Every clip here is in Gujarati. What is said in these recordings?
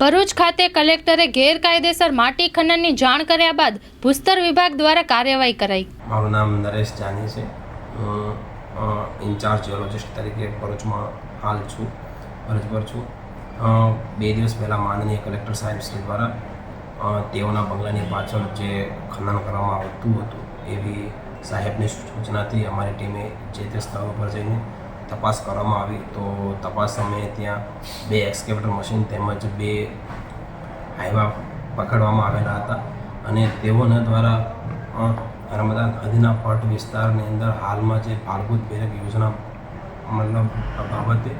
ભરૂચ ખાતે કલેક્ટરે ગેરકાયદેસર માટી ખનનની જાણ કર્યા બાદ ભૂસ્તર વિભાગ દ્વારા કાર્યવાહી કરાઈ. મારું નામ નરેશ જાની છે. હું ઇન્ચાર્જ જીઓલોજિસ્ટ તરીકે ભરૂચમાં હાલ છું ભરૂચ પર છું બે દિવસ પહેલાં માનનીય કલેક્ટર સાહેબ શ્રી દ્વારા તેઓના બંગલાની પાછળ જે ખનન કરવામાં આવતું હતું, એવી સાહેબની સૂચનાથી અમારી ટીમે જે તે સ્થળો પર જઈને તપાસ કરવામાં આવી તો તપાસ સમયે ત્યાં બે એક્સકેવેટર મશીન તેમજ બે હાઈવા પકડવામાં આવેલા હતા અને તેઓના દ્વારા નર્મદા નદીના પટ વિસ્તારની અંદર હાલમાં જે પાલભૂત બેરક યોજના મતલબ બાબતે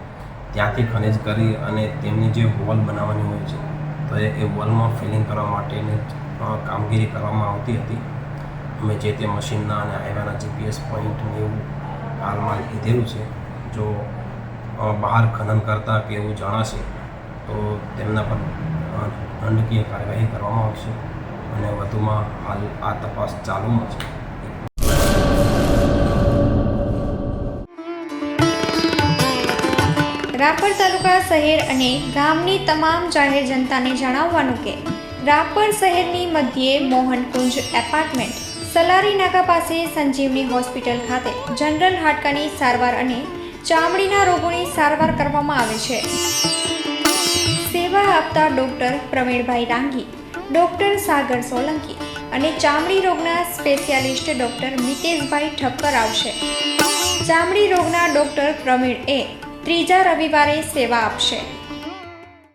ત્યાંથી ખનિજ કરી અને તેમની જે વોલ બનાવવાની હોય છે, તો એ વોલમાં ફિલિંગ કરવા માટેની કામગીરી કરવામાં આવતી હતી. અમે જે તે મશીનના અને હાઈવાના જીપીએસ પોઈન્ટ એવું હાલમાં લીધેલું છે. જો બહાર ખનન કરતા કે એવું જણાશે, તો તેમના પર દંડકીય કાર્યવાહી કરવામાં આવશે અને વધુમાં હાલ આ તપાસ ચાલુમાં છે. રાપર તાલુકા શહેર અને ગામની તમામ જાહેર જનતાને જણાવવાનું કે, રાપર શહેરની મધ્યે મોહનકુંજ એપાર્ટમેન્ટ, સલારી નાકા પાસે સંજીવની હોસ્પિટલ ખાતે જનરલ હાડકાની સારવાર અને ચામડીના રોગોની સારવાર કરવામાં આવે છે. સેવા આપતા ડૉક્ટર પ્રવીણભાઈ રાંગી ડૉક્ટર સાગર સોલંકી અને ચામડી રોગના સ્પેશિયાલિસ્ટ ડૉક્ટર મિતેશભાઈ ઠક્કર આવશે. ચામડી રોગના ડૉક્ટર પ્રવીણ એ ત્રીજા રવિવારે સેવા આપશે.